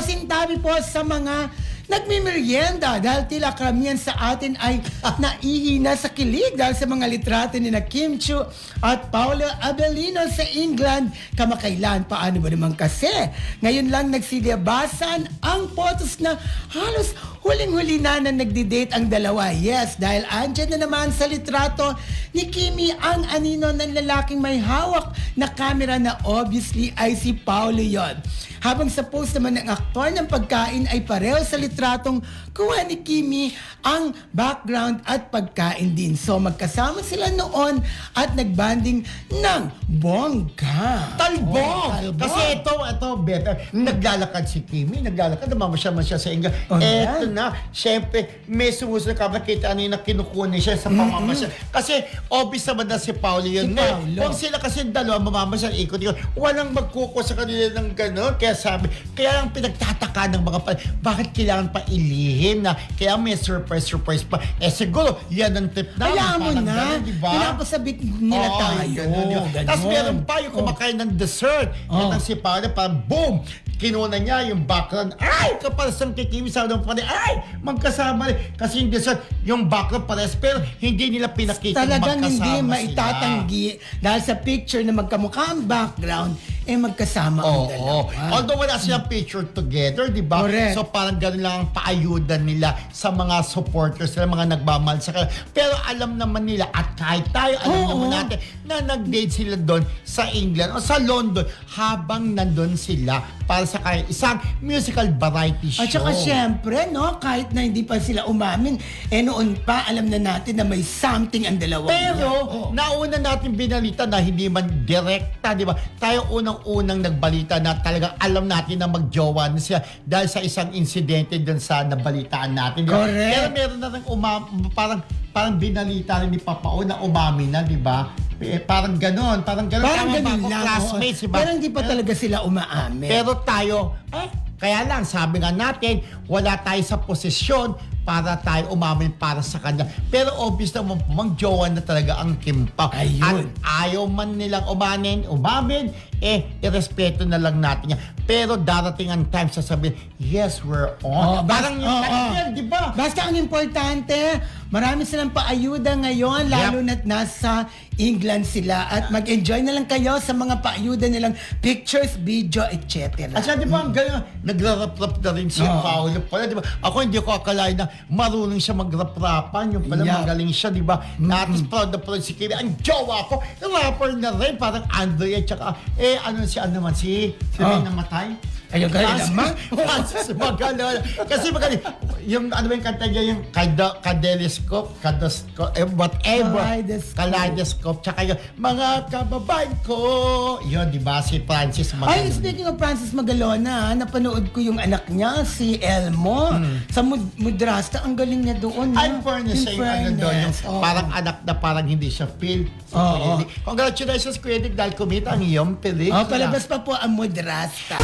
pasintabi po sa mga nagmimerienda dahil tila karamihan sa atin ay naihina sa kilig dahil sa mga litrato ni na Kim Chu at Paolo Abelino sa England kamakailan. Paano ba naman kasi? Ngayon lang nagsilyabasan ang photos na halos huling-huli na na nagdi-date ang dalawa. Yes, dahil andyan na naman sa litrato ni Kimi ang anino ng lalaking may hawak na camera na obviously ay si Paolo yon. Habang sa post naman ng aktor ng pagkain ay pareho sa litratong kuha ni Kimi ang background at pagkain din. So magkasama sila noon at nagbanding ng bongga. Talbog! Oh, talbog. Kasi ito, ito, better. Naglalakad si Kimi, naglalakad, namamasyal siya sa England. Oh, Eto yan. na, syempre, may sumusunod ka, nakita ano yung kinukunin siya sa pamamasyal. Kasi, obvious naman na si Paolo yun. Si Ngayon, Paolo. Kung sila kasi dalawa mamamasyal, ikot-ikot, walang magkuko sa kanila ng gano'n. Kaya sabi, kaya ang pinagtataka ng mga pa, bakit kailangan pa ilihim na, kaya may surprise-surprise pa. Eh siguro, yan ang tip na. Hayaan mo na. ganun, di ba? Pinapasabit nila Oo, tayo. ganun, di ba? Ganun. Tapos meron pa yung Oh. kumakain ng dessert. Oh. Yan ang si Paolo, parang boom! Kinuha niya yung background. Ay! Kapal sa kikimi sa ng pala. Ay! Magkasama rin. Kasi yung dessert, yung background pares. Pero hindi nila pinakita Talagang magkasama hindi sila. maitatanggi dahil sa picture na magkamukha ang background, eh magkasama ang Oo. dalawa. Although wala silang picture together, di ba? Correct. So parang ganun lang ang paayudan nila sa mga supporters nila, mga nagmamahal sa kanila. Pero alam naman nila, at kahit tayo, alam Oo. naman natin, na nag-date sila doon sa England o sa London habang nandun sila para sa kaya isang musical variety show. At saka syempre, no, kahit na hindi pa sila umamin, eh noon pa alam na natin na may something ang dalawa. Pero, nauna natin binalita na hindi man direkta, di ba? Tayo unang-unang nagbalita na talagang alam natin na magjowa na siya dahil sa isang insidente dun sa nabalitaan natin. ba? Correct. Pero meron na rin umam, parang parang binalita rin ni Papao na umamin na, di ba? Eh, parang ganon, parang ganon. Parang Tama ba ganun ako? lang. Classmates, di ba? Pero hindi pa talaga sila umaamin. Pero tayo, eh, kaya lang, sabi nga natin, wala tayo sa posisyon para tayo umamin para sa kanya. Pero obvious naman, mag-jowa na talaga ang Kim Pao. Ayun. At ayaw man nilang umamin, umamin, eh, irespeto na lang natin yan. Pero darating ang time sasabihin, yes, we're on. Oh, Parang yung oh, oh, oh. di ba? Basta ang importante, marami silang paayuda ngayon, lalo Yep. na't nasa England sila. At mag-enjoy na lang kayo sa mga paayuda nilang pictures, video, etc. At saka di ba ang gano'n, nagrarap-rap na rin si Oo. Paolo pala, di ba? Ako hindi ko akalain na marunong siya magrap-rapan, yung pala Yeah. magaling siya, di ba? Na at least proud na proud si Kimi. Ang jowa ko, rapper na rin, parang Andrea, tsaka, eh, ano si, ano naman, si, si Oh. Ray namatay? Ayun, Francis- naman. Francis Magalan. Kasi magaling, yung, ano ba yung kanta niya, yung kada, kadelescope, kadoscope, eh, whatever. Kaleidoscope. Kaleidoscope. Tsaka yung, mga kababayan ko. Yun, di ba? Si Francis Magalan. Ay, speaking of Francis Magalona, napanood ko yung anak niya, si Elmo, sa Mud- Mudrasta. Ang galing niya doon. I'm fairness sa yung ano doon, yung oo. parang anak na parang hindi siya feel. Oo. Kuya Dick. Congratulations, Kuya Dick, dahil kumita ang iyong pelikula. Oh, palabas pa po ang Mudrasta.